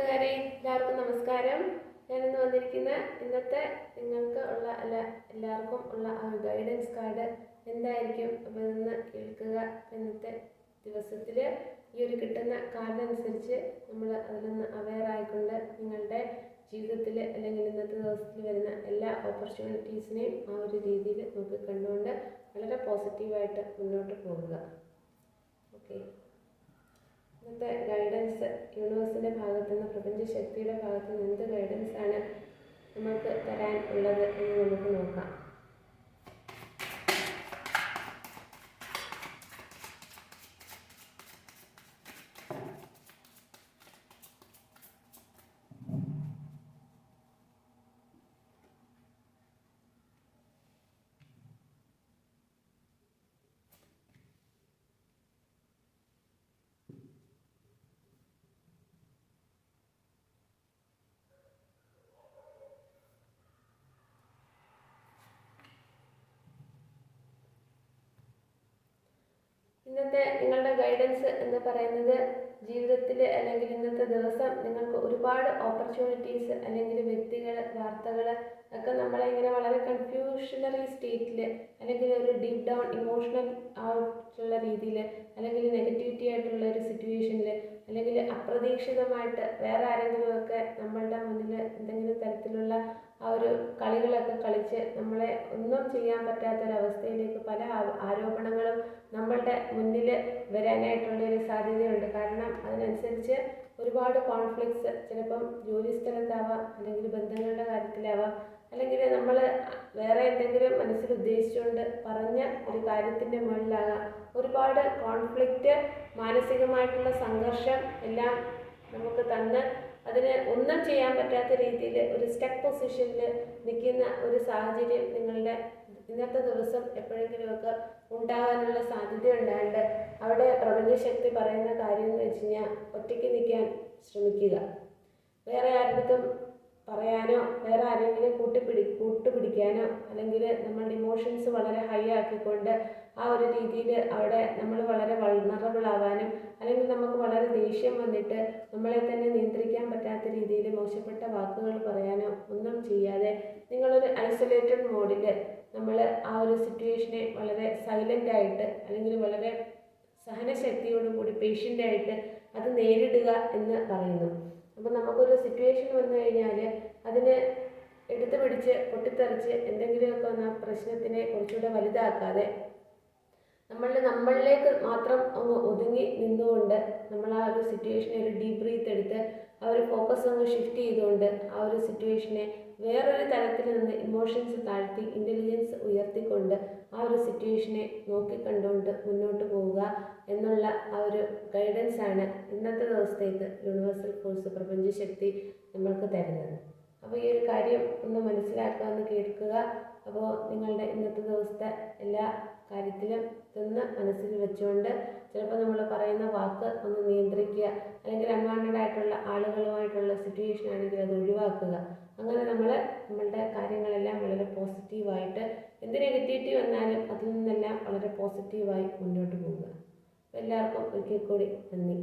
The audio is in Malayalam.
കൂട്ടുകാരെ എല്ലാവർക്കും നമസ്കാരം. ഞാനിന്ന് വന്നിരിക്കുന്ന ഇന്നത്തെ നിങ്ങൾക്ക് ഉള്ള അല്ല എല്ലാവർക്കും ഉള്ള ആ ഗൈഡൻസ് കാർഡ് എന്തായിരിക്കും? അപ്പോൾ ഇന്ന് കേൾക്കുക. ഇന്നത്തെ ദിവസത്തിൽ ഈ ഒരു കിട്ടുന്ന കാർഡ് അനുസരിച്ച് നമ്മൾ അതിലൊന്ന് അവെയർ ആയിക്കൊണ്ട് നിങ്ങളുടെ ജീവിതത്തിൽ അല്ലെങ്കിൽ ഇന്നത്തെ ദിവസത്തിൽ വരുന്ന എല്ലാ ഓപ്പർച്യൂണിറ്റീസിനെയും ആ ഒരു രീതിയിൽ നമുക്ക് കണ്ടുകൊണ്ട് വളരെ പോസിറ്റീവായിട്ട് മുന്നോട്ട് പോകുക. ഓക്കെ ഇന്നത്തെ ഗൈഡൻസ് യൂണിവേഴ്സിന്റെ ഭാഗത്തു നിന്ന് പ്രപഞ്ച ശക്തിയുടെ ഭാഗത്തു നിന്ന് എന്ത് ഗൈഡൻസാണ് നമുക്ക് തരാൻ ഉള്ളത് എന്ന് നമുക്ക് നോക്കാം ഇന്നത്തെ നിങ്ങളുടെ ഗൈഡൻസ് എന്ന് പറയുന്നത് ജീവിതത്തിൽ അല്ലെങ്കിൽ ഇന്നത്തെ ദിവസം നിങ്ങൾക്ക് ഒരുപാട് ഓപ്പർച്യൂണിറ്റീസ് അല്ലെങ്കിൽ വ്യക്തികൾ വാർത്തകൾ ഒക്കെ നമ്മളെ ഇങ്ങനെ വളരെ കൺഫ്യൂഷണറി സ്റ്റേറ്റിൽ അല്ലെങ്കിൽ ഒരു ഡീപ്പ് ഡൗൺ ഇമോഷണൽ ആയിട്ടുള്ള രീതിയിൽ അല്ലെങ്കിൽ നെഗറ്റിവിറ്റി ആയിട്ടുള്ള ഒരു സിറ്റുവേഷനിൽ അല്ലെങ്കിൽ അപ്രതീക്ഷിതമായിട്ട് വേറെ ആരെങ്കിലുമൊക്കെ നമ്മളുടെ മുന്നിൽ എന്തെങ്കിലും തരത്തിലുള്ള ആ ഒരു കളികളൊക്കെ കളിച്ച് നമ്മളെ ഒന്നും ചെയ്യാൻ പറ്റാത്തൊരവസ്ഥയിലേക്ക് പല ആരോപണങ്ങളും നമ്മളുടെ മുന്നിൽ വരാനായിട്ടുള്ള ഒരു സാധ്യതയുണ്ട്. കാരണം അതിനനുസരിച്ച് ഒരുപാട് കോൺഫ്ലിക്ട്സ് ചിലപ്പം ജോലി സ്ഥലത്താവാം അല്ലെങ്കിൽ ബന്ധങ്ങളുടെ കാര്യത്തിലാവാം അല്ലെങ്കിൽ നമ്മൾ വേറെ എന്തെങ്കിലും മനസ്സിൽ ഉദ്ദേശിച്ചുകൊണ്ട് പറഞ്ഞ ഒരു കാര്യത്തിന്റെ മുകളിലാകാം. ഒരുപാട് കോൺഫ്ലിക്റ്റ് മാനസികമായിട്ടുള്ള സംഘർഷം എല്ലാം നമുക്ക് തന്ന് അതിന് ഒന്നും ചെയ്യാൻ പറ്റാത്ത രീതിയിൽ ഒരു സ്റ്റക്ക് പൊസിഷനിൽ നിൽക്കുന്ന ഒരു സാഹചര്യം നിങ്ങളുടെ ഇന്നത്തെ ദിവസം എപ്പോഴെങ്കിലുമൊക്കെ ഉണ്ടാകാനുള്ള സാധ്യത ഉണ്ടായിട്ട് അവിടെ പ്രപഞ്ചശക്തി പറയുന്ന കാര്യം എന്ന് വെച്ച് കഴിഞ്ഞാൽ ഒറ്റയ്ക്ക് നിൽക്കാൻ ശ്രമിക്കുക. വേറെ ആരുടെടുത്തും പറയാനോ വേറെ ആരെങ്കിലും കൂട്ടിപ്പിടി കൂട്ടുപിടിക്കാനോ അല്ലെങ്കിൽ നമ്മളുടെ ഇമോഷൻസ് വളരെ ഹൈ ആക്കിക്കൊണ്ട് ആ ഒരു രീതിയിൽ അവിടെ നമ്മൾ വളരെ വൾണറബിൾ ആവാനും അല്ലെങ്കിൽ നമുക്ക് വളരെ ദേഷ്യം വന്നിട്ട് നമ്മളെ തന്നെ നിയന്ത്രിക്കാൻ പറ്റാത്ത രീതിയിൽ മോശപ്പെട്ട വാക്കുകൾ പറയാനോ ഒന്നും ചെയ്യാതെ നിങ്ങളൊരു ഐസൊലേറ്റഡ് മോഡിൽ നമ്മൾ ആ ഒരു സിറ്റുവേഷനെ വളരെ സൈലന്റ് ആയിട്ട് അല്ലെങ്കിൽ വളരെ സഹനശക്തിയോടും കൂടി പേഷ്യന്റ് ആയിട്ട് അത് നേരിടുക എന്ന് പറയുന്നു. അപ്പോൾ നമുക്കൊരു സിറ്റുവേഷൻ വന്നു കഴിഞ്ഞാൽ അതിനെ എടുത്തു പിടിച്ച് പൊട്ടിത്തെറിച്ച് എന്തെങ്കിലുമൊക്കെ വന്ന പ്രശ്നത്തിനെ കുറച്ചുകൂടെ വലുതാക്കാതെ നമ്മൾ നമ്മളിലേക്ക് മാത്രം നിന്നുകൊണ്ട് നമ്മൾ ആ ഒരു സിറ്റുവേഷനെ ഒരു ഡീപ് ബ്രീത്ത് എടുത്ത് ആ ഒരു ഫോക്കസ് അങ്ങ് ഷിഫ്റ്റ് ചെയ്തുകൊണ്ട് ആ ഒരു സിറ്റുവേഷനെ വേറൊരു തരത്തിൽ നിന്ന് ഇമോഷൻസ് താഴ്ത്തി ഇന്റലിജൻസ് ഉയർത്തിക്കൊണ്ട് ആ ഒരു സിറ്റുവേഷനെ നോക്കിക്കണ്ടുകൊണ്ട് മുന്നോട്ട് പോവുക എന്നുള്ള ആ ഒരു ഗൈഡൻസ് ആണ് ഇന്നത്തെ ദിവസത്തേക്ക് യൂണിവേഴ്സൽ ഫോഴ്സ് പ്രപഞ്ചശക്തി നമ്മൾക്ക് തരുന്നത്. അപ്പോൾ ഈ ഒരു കാര്യം ഒന്ന് മനസ്സിലാക്കുക ഒന്ന് കേൾക്കുക. അപ്പോൾ നിങ്ങളുടെ ഇന്നത്തെ ദിവസത്തെ എല്ലാ കാര്യത്തിലും ഇതൊന്ന് മനസ്സിൽ വെച്ചുകൊണ്ട് ചിലപ്പോൾ നമ്മൾ പറയുന്ന വാക്ക് ഒന്ന് നിയന്ത്രിക്കുക. അല്ലെങ്കിൽ അൺവാണ്ടഡ് ആയിട്ടുള്ള ആളുകളുമായിട്ടുള്ള സിറ്റുവേഷൻ ആണെങ്കിൽ അത് ഒഴിവാക്കുക. അങ്ങനെ നമ്മൾ നമ്മളുടെ കാര്യങ്ങളെല്ലാം വളരെ പോസിറ്റീവായിട്ട് എന്ത് നെഗറ്റീവ് വന്നാലും അതിൽ നിന്നെല്ലാം വളരെ പോസിറ്റീവായി മുന്നോട്ട് പോവുക. എല്ലാവർക്കും ഒരിക്കൽ കൂടി നന്ദി.